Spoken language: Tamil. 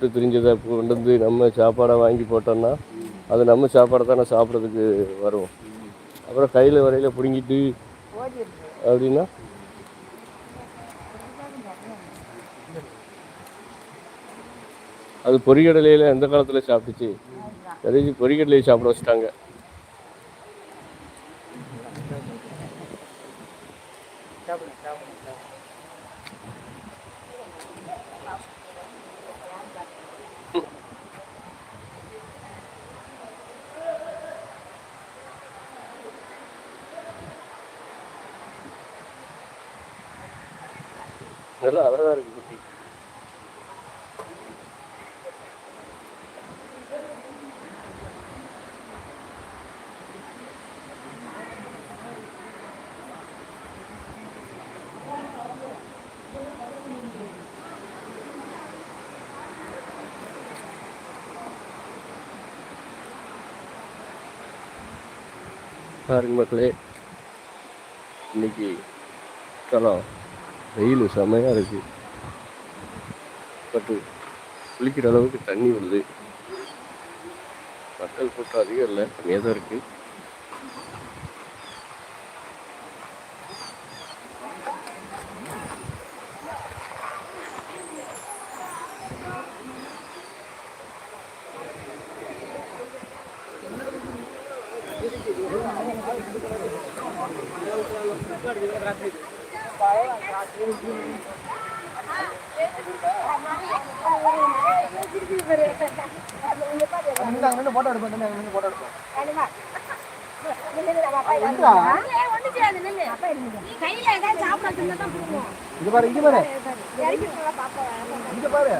விட்டு திரிஞ்சதை கொண்டு வந்து நம்ம சாப்பாடை வாங்கி போட்டோம்னா அது நம்ம சாப்பாடை தானே சாப்பிட்றதுக்கு வரும். அப்புறம் கையில் வரையில் பிடுங்கிட்டு அப்படின்னா? அது பொறிகடலையில் எந்த காலத்தில் சாப்பிட்டுச்சு? கடைசி பொறிகடலையை சாப்பிட வச்சுட்டாங்க. நல்லா அழகாக இருக்கு குட்டி பாருங்க மக்களே இன்னைக்கு காலம் வெயில் செமையாக இருக்குது பட்டு குளிக்கிற அளவுக்கு தண்ணி வருது மக்கள் கூட்டம் அதிகம் இல்லை கம்மியாக தான் இருக்குது Gracias. நின்று போட்டோ ஏதாவது சாப்பிட தின்னா தான் போடுவோம் இங்க பாரு இங்க பாரு. இங்க பாரு.